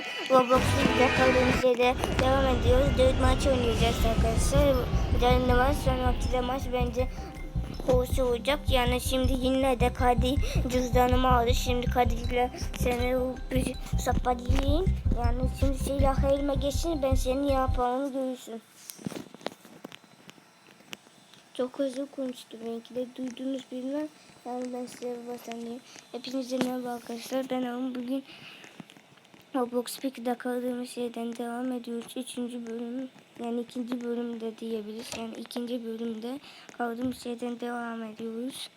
bugün Roblox League'de kaldığımız yerde devam ediyoruz. Dört maç oynayacağız arkadaşlar. Yarın maç, sonraki de maç bence Koğusu olacak. Yani şimdi yine de Kadir cüzdanımı aldı. Şimdi Kadir'le seni bir sapatayım. Yani şimdi silah elime geçsin ben senin yapağını görürsün. Çok hızlı konuştu belki de duydunuz bilmem. Yani ben size bahsedeyim. Hepinize merhaba arkadaşlar. Ben Arun. Bugün Roblox Peak'de kaldığımız yerden devam ediyoruz. Üçüncü bölüm yani ikinci bölümde diyebiliriz. Yani ikinci bölümde kaldığımız yerden devam ediyoruz.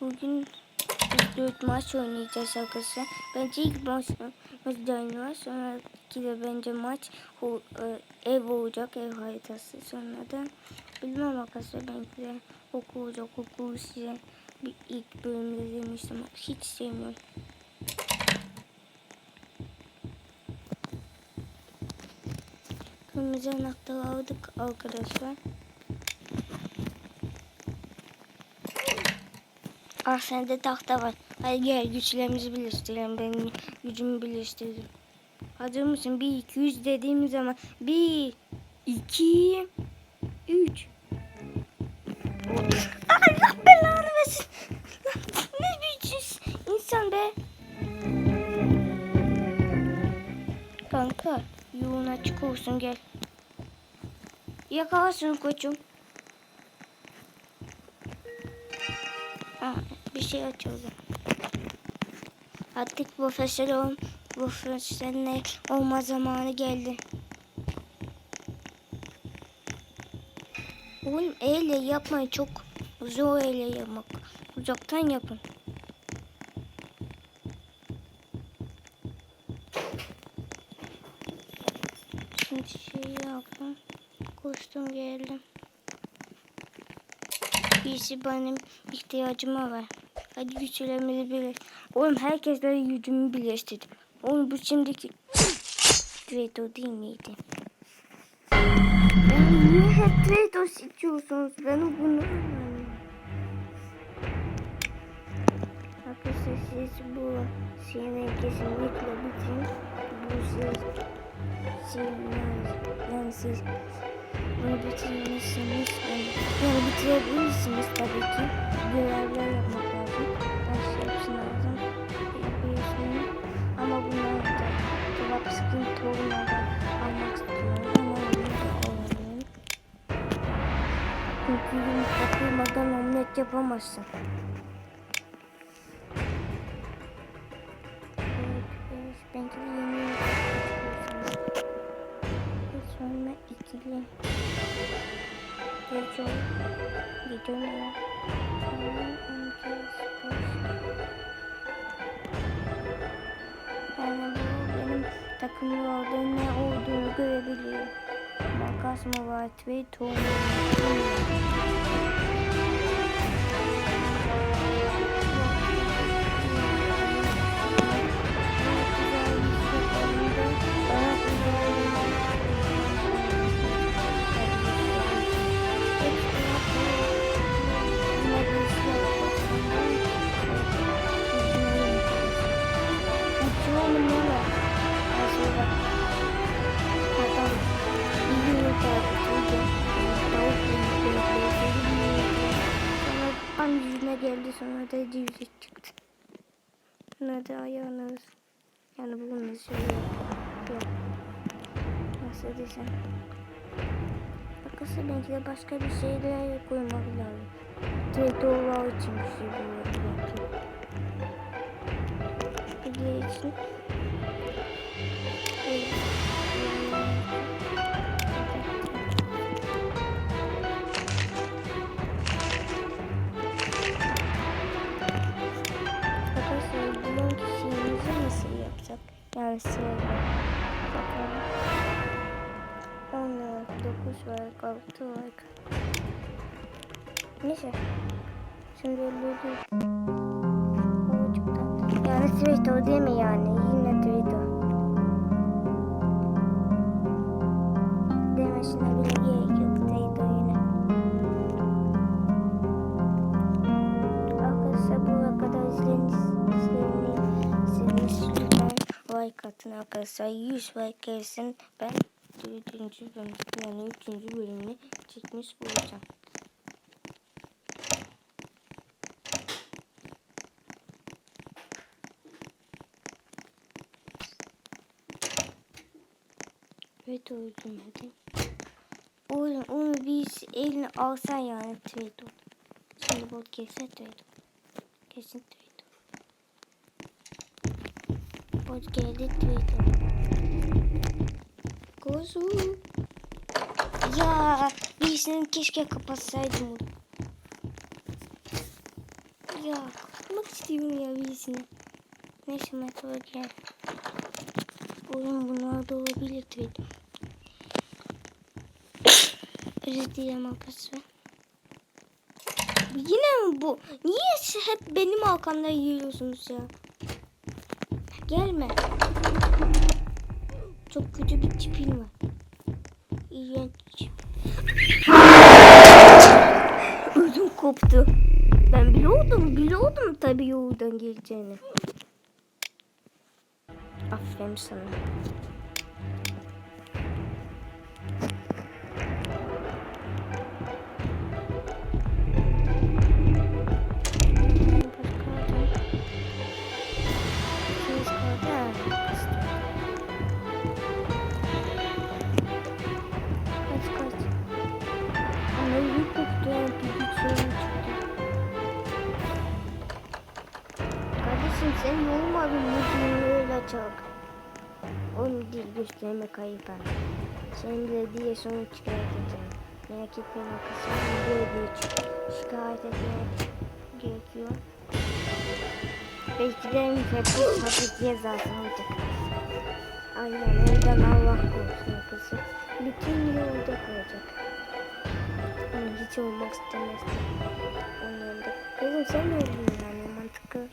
Bugün biz dört maç oynayacağız arkadaşlar. Bence ilk maç maç var. Sonraki de bence maç e, ev olacak. Ev haritası. Sonra da bilmem arkadaşlar belki de okul olacak. Okulu size bir ilk bölümde demiştim. Hiç sevmiyorum. Kırmızı anahtarı aldık arkadaşlar. Ah sende tahta var. Hadi gel güçlerimizi birleştirelim. Benim gücümü birleştirdim. Hazır mısın? Bir, iki, üç dediğim zaman. Bir, iki, üç. Allah belanı versin. ne biçim insan be. Kanka yolun açık olsun gel. Yakalasın koçum. Aa, bir şey açıldı. Artık profesör ol, profesyonel olma zamanı geldi. Oğlum elle yapmayın çok zor elle yapmak. Uzaktan yapın. Şimdi şey yaptım. Koştum geldim. Birisi benim ihtiyacıma var. Hadi güçlerimizi birleş. Oğlum herkesle gücümü birleştirdim. Oğlum bu şimdiki... Dredo değil miydi? Oğlum niye hep Dredo seçiyorsunuz? Ben bunu... Arkadaşlar siz bu şeyini kesinlikle bitirin. Bu siz... Yani, yani siz bunu bitirmişsiniz. Yani, bitirebilirsiniz tabii ki. Görevler yapmak lazım. Ders hepsini. Yapıyorsunuz. Ama bunlar da cevap sıkıntı olmadan almak istiyorum. Ama onu da alamıyorum. Çünkü yumurta kırmadan omlet yapamazsın. Gece ne? Sonra on kez Yani bu benim takımın orada ne olduğunu görebiliyor. Makas mı var? Ve tohum An yüzüne geldi sonra da yüzü çıktı. Buna da ayağınız. Yani bunu nasıl yok. Nasıl desem. Arkası belki de başka bir şeyler koymak lazım. Tretoğlar için bir şey bulmak belki. Bilgiler için. 9 like, 6 like. Neyse. Şimdi değil. O çok tatlı. Yani Twitter değil mi yani? Yine Twitter. Demesine bile gerek yok Twitter yine. Arkadaşlar buraya kadar izlediğiniz izlediğiniz like atın arkadaşlar. 100 like gelsin. Ben 4. bölüm yani 3. bölümünü çekmiş olacağım. Evet öldüm hadi. Oğlum onu bir eline alsan yani trade ol. Şimdi bot gelse trade ol. Kesin trade ol. Bot geldi trade ol. Kozu. Ya birisini keşke kapatsaydım. Ya kapatmak istiyorum ya birisini. Neyse metroya gel. Oğlum bunlar da olabilir trade. Özür dilerim. Yine mi bu? Niye hep benim arkamda yiyorsunuz ya? Gelme. Çok kötü bir tipin var. İğrenç. Ödüm koptu. Ben biliyordum, biliyordum tabii yoldan geleceğini. Aferin sana. Gösterme kayıp ben. Sen de diye sonra şikayet edeceğim. Merak etme arkadaşlar. Bir şikayet etmeye gerekiyor. Belki de müfettiş hapis cezası alacak. Aynen oradan Allah korusun kızı. Bütün yolda kalacak. Yani hiç olmak istemezdim. Onun yanında. Kızım sen ne oldun yani mantıklı.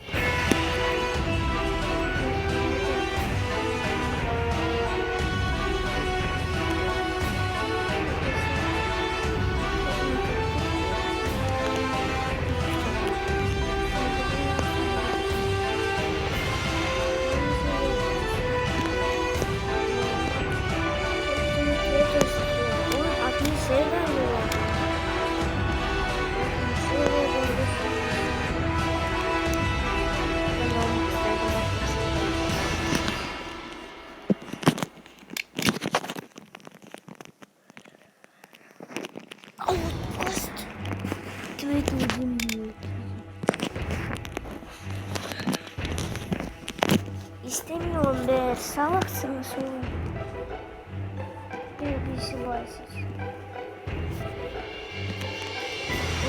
Siz.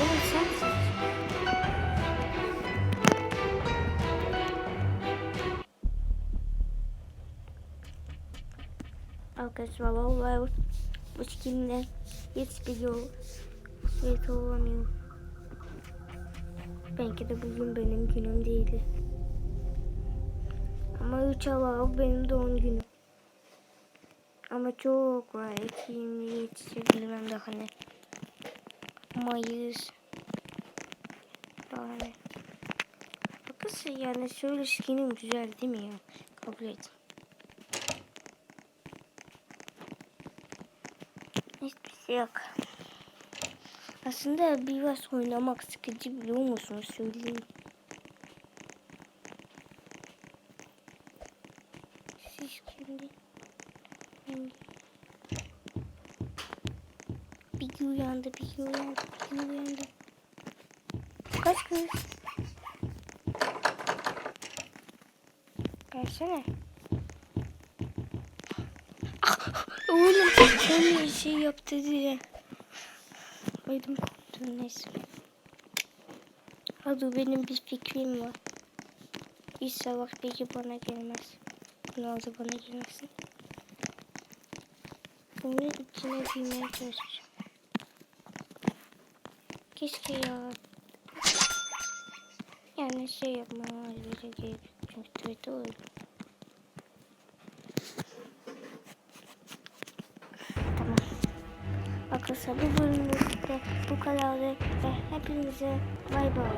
Oğlum sen seç. Arkadaşlar vallahi bu skinle yol şey olamıyor. Belki de bugün benim günüm değildi. Ama 3 Aralık benim doğum günüm. Ama çok var. Ekim'de yetişecek bilmem daha ne. Mayıs. Daha ne. Bakın yani şöyle skinim güzel değil mi ya? Kabul et. Hiçbir şey yok. Aslında biraz oynamak sıkıcı biliyor musunuz söyleyeyim. Siz şimdi bir uyandı, bir uyandı, bir uyandı. Kaç kız? Gelsene. Ah, Oğlum sen bir şey yaptı diye. Ödüm koptu neyse. Hadi benim bir fikrim var. İnşallah belki bana gelmez. Ne oldu bana gelmesin. Bunun içine giymeye çalışacağım. Keşke ya. Yani şey yapmama. Çünkü kötü oldu. Tamam. Arkadaşlar bu bölümde de bu kadardı ve hepinize bay bay.